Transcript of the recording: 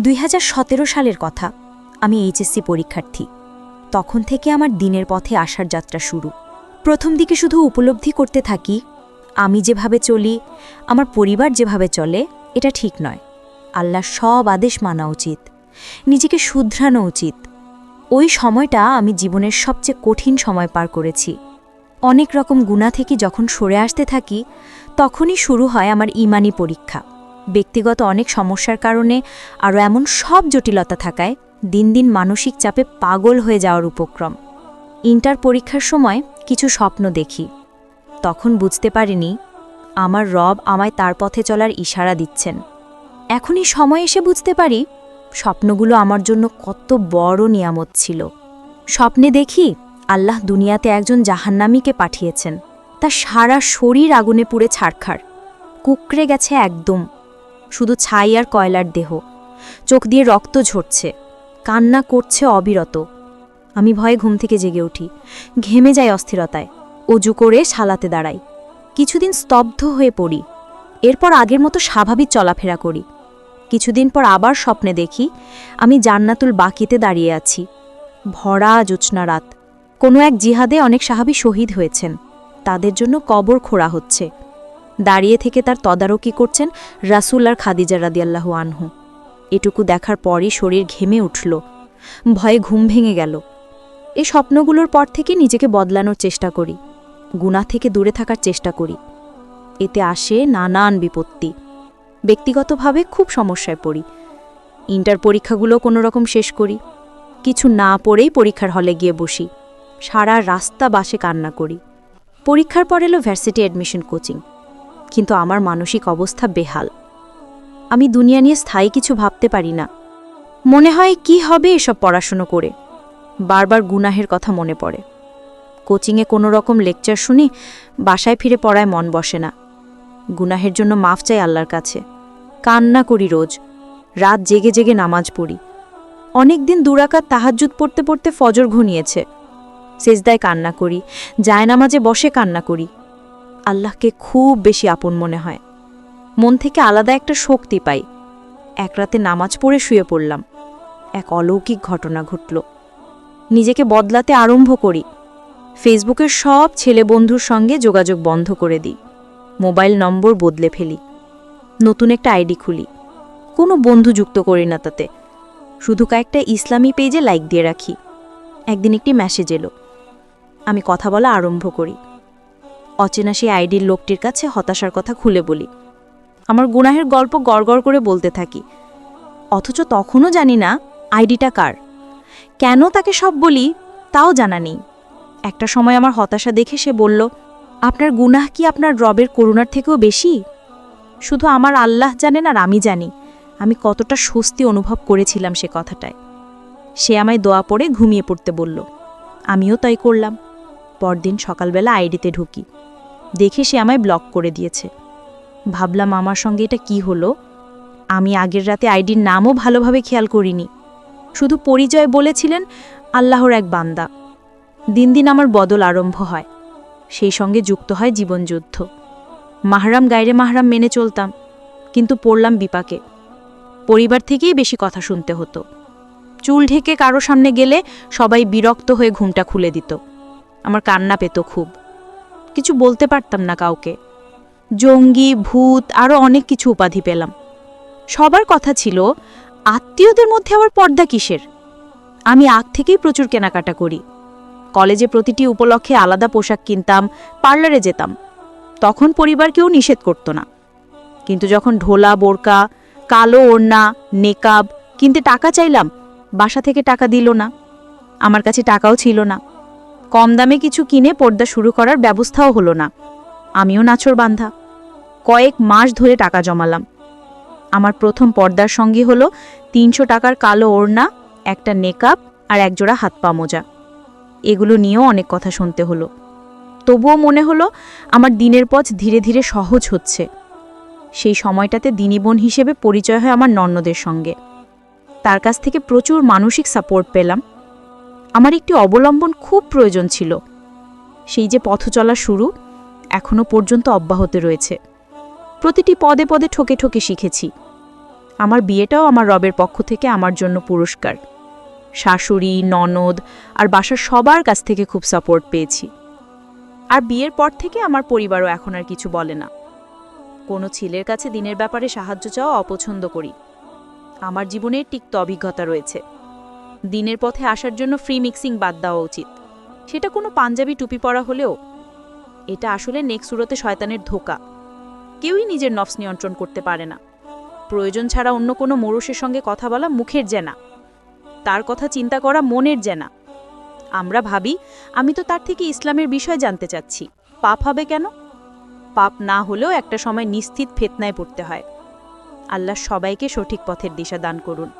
দুই হাজার সতেরো সালের কথা। আমি এইচএসসি পরীক্ষার্থী। তখন থেকে আমার দিনের পথে আসার যাত্রা শুরু। প্রথম দিকে শুধু উপলব্ধি করতে থাকি, আমি যেভাবে চলি, আমার পরিবার যেভাবে চলে, এটা ঠিক নয়। আল্লাহর সব আদেশ মানা উচিত। নিজেকে শুধরানো উচিত। ওই সময়টা আমি জীবনের সবচেয়ে কঠিন সময় পার করেছি। অনেক রকম গুণা থেকে যখন সরে আসতে থাকি, তখনই শুরু হয় আমার ইমানি পরীক্ষা। ব্যক্তিগত অনেক সমস্যার কারণে আরও এমন সব জটিলতা থাকায় দিন দিন মানসিক চাপে পাগল হয়ে যাওয়ার উপক্রম। ইন্টার পরীক্ষার সময় কিছু স্বপ্ন দেখি। তখন বুঝতে পারিনি, আমার রব আমায় তার পথে চলার ইশারা দিচ্ছেন। এখনই সময় এসে বুঝতে পারি, স্বপ্নগুলো আমার জন্য কত বড় নিয়ামত ছিল। স্বপ্নে দেখি, আল্লাহ দুনিয়াতে একজন জাহান্নামীকে পাঠিয়েছেন। তার সারা শরীর আগুনে পুড়ে ছাড়খাড় কুকড়ে গেছে একদম। শুধু ছাই আর কয়লার দেহ। চোখ দিয়ে রক্ত ঝরছে। কান্না করছে অবিরত। আমি ভয়ে ঘুম থেকে জেগে উঠি। ঘেমে যাই অস্থিরতায়। অজু করে সালাতে দাঁড়াই। কিছুদিন স্তব্ধ হয়ে পড়ি। এরপর আগের মতো স্বাভাবিক চলাফেরা করি। কিছুদিন পর আবার স্বপ্নে দেখি, আমি জান্নাতুল বাকিতে দাঁড়িয়ে আছি। ভরা জোৎস্না রাত। কোনো এক জিহাদে অনেক সাহাবী শহীদ হয়েছেন। তাদের জন্য কবর খোঁড়া হচ্ছে। দাঁড়িয়ে থেকে তার তদারকি করছেন রাসুল আর খাদিজা রাদিয়াল্লাহু আনহু। এটুকু দেখার পরই শরীর ঘেমে উঠল। ভয়ে ঘুম ভেঙে গেল। এই স্বপ্নগুলোর পর থেকে নিজেকে বদলানোর চেষ্টা করি। গুণা থেকে দূরে থাকার চেষ্টা করি। এতে আসে নানান বিপত্তি। ব্যক্তিগতভাবে খুব সমস্যায় পড়ি। ইন্টার পরীক্ষাগুলো কোনো রকম শেষ করি। কিছু না পড়েই পরীক্ষার হলে গিয়ে বসি। সারা রাস্তা বাসে কান্না করি। পরীক্ষার পর এলো ভার্সিটি অ্যাডমিশন কোচিং কিন্তু আমার মানসিক অবস্থা বেহাল। আমি দুনিয়া নিয়ে স্থায়ী কিছু ভাবতে পারি না। মনে হয়, কি হবে এসব পড়াশুনো করে? বারবার গুনাহের কথা মনে পড়ে। কোচিংয়ে কোনো রকম লেকচার শুনি বাসায় ফিরে পড়ায় মন বসে না। গুনাহের জন্য মাফ চাই আল্লাহর কাছে। কান্না করি রোজ। রাত জেগে জেগে নামাজ পড়ি। অনেক দিন দুরাকাত তাহাজ্জুদ পড়তে পড়তে ফজর ঘনিয়েছে। সেজদায় কান্না করি। যায় নামাজে বসে কান্না করি। আল্লাহকে খুব বেশি আপন মনে হয়। মন থেকে আলাদা একটা শক্তি পাই। এক রাতে নামাজ পড়ে শুয়ে পড়লাম। এক অলৌকিক ঘটনা ঘটল। নিজেকে বদলাতে আরম্ভ করি। ফেসবুকের সব ছেলে বন্ধুর সঙ্গে যোগাযোগ বন্ধ করে দিই। মোবাইল নম্বর বদলে ফেলি। নতুন একটা আইডি খুলি। কোনো বন্ধু যুক্ত করি না তাতে। শুধু কয়েকটা ইসলামী পেজে লাইক দিয়ে রাখি। একদিন একটি মেসেজ এলো। আমি কথা বলা আরম্ভ করি। অচেনা সেই আইডির লোকটির কাছে হতাশার কথা খুলে বলি। আমার গুনাহের গল্প গড়গড় করে বলতে থাকি। অথচ তখনও জানি না আইডিটা কার। কেন তাকে সব বলি তাও জানা নেই। একটা সময় আমার হতাশা দেখে সে বলল, আপনার গুনাহ কি আপনার রবের করুণার থেকেও বেশি? শুধু আমার আল্লাহ জানেন আর আমি জানি। আমি কতটা স্বস্তি অনুভব করেছিলাম সে কথাটায়। সে আমায় দোয়া পড়ে ঘুমিয়ে পড়তে বলল, আমিও তাই করলাম। পরদিন সকালবেলা আইডিতে ঢুকি। দেখে সে আমায় ব্লক করে দিয়েছে। ভাবলাম আমার সঙ্গে এটা কি হলো? আমি আগের রাতে আইডির নামও ভালোভাবে খেয়াল করিনি। শুধু পরিচয় বলেছিলেন আল্লাহর এক বান্দা। দিন দিন আমার বদল আরম্ভ হয়। সেই সঙ্গে যুক্ত হয় জীবনযুদ্ধ। মাহরাম গায়রে মাহরাম মেনে চলতাম, কিন্তু পড়লাম বিপাকে। পরিবার থেকেই বেশি কথা শুনতে হতো। চুল ঢেকে কারও সামনে গেলে সবাই বিরক্ত হয়ে ঘুমটা খুলে দিত। আমার কান্না পেত খুব। কিছু বলতে পারতাম না কাউকে। জঙ্গি, ভূত আরও অনেক কিছু উপাধি পেলাম। সবার কথা ছিল, আত্মীয়দের মধ্যে আবার পর্দা কিসের? আমি আগ থেকেই প্রচুর কেনাকাটা করি। কলেজে প্রতিটি উপলক্ষে আলাদা পোশাক কিনতাম, পার্লারে যেতাম। তখন পরিবার কেউ নিষেধ করতো না। কিন্তু যখন ঢোলা, বোরকা, কালো ওড়না, নেকাব কিনতে টাকা চাইলাম, বাসা থেকে টাকা দিল না। আমার কাছে টাকাও ছিল না। কম দামে কিছু কিনে পর্দা শুরু করার ব্যবস্থাও হলো না। আমিও নাছর বান্ধা। কয়েক মাস ধরে টাকা জমালাম। আমার প্রথম পর্দার সঙ্গে হলো তিনশো টাকার কালো ওড়না, একটা নেকআপ আর একজোড়া হাত পা মোজা। এগুলো নিয়েও অনেক কথা শুনতে হলো। তবুও মনে হলো আমার দিনের পথ ধীরে ধীরে সহজ হচ্ছে। সেই সময়টাতে দিনীবোন হিসেবে পরিচয় হয় আমার নন্নদের সঙ্গে। তার কাছ থেকে প্রচুর মানসিক সাপোর্ট পেলাম। আমার একটি অবলম্বন খুব প্রয়োজন ছিল। সেই যে পথ চলা শুরু এখনও পর্যন্ত অব্যাহত রয়েছে। প্রতিটি পদে পদে ঠকে ঠকে শিখেছি। আমার বিয়েটাও আমার রবের পক্ষ থেকে আমার জন্য পুরস্কার। শাশুড়ি, ননদ আর বাসার সবার কাছ থেকে খুব সাপোর্ট পেয়েছি। আর বিয়ের পর থেকে আমার পরিবারও এখন আর কিছু বলে না। কোনো ছেলের কাছে দিনের ব্যাপারে সাহায্য চাওয়া অপছন্দ করি। আমার জীবনে তিক্ত অভিজ্ঞতা রয়েছে। দিনের পথে আসার জন্য ফ্রি মিক্সিং বাদ দেওয়া উচিত। সেটা কোনো পাঞ্জাবি টুপি পরা হলেও এটা আসলে নেক্সুরতে শয়তানের ধোকা। কেউই নিজের নফস নিয়ন্ত্রণ করতে পারে না। প্রয়োজন ছাড়া অন্য কোনো মরুষের সঙ্গে কথা বলা মুখের জেনা। তার কথা চিন্তা করা মনের জেনা। আমরা ভাবি, আমি তো তার থেকে ইসলামের বিষয় জানতে চাচ্ছি। পাপ হবে কেন? পাপ না হলেও একটা সময় নিশ্চিত ফেতনায় পড়তে হয়। আল্লাহ সবাইকে সঠিক পথের দিশা দান করুন।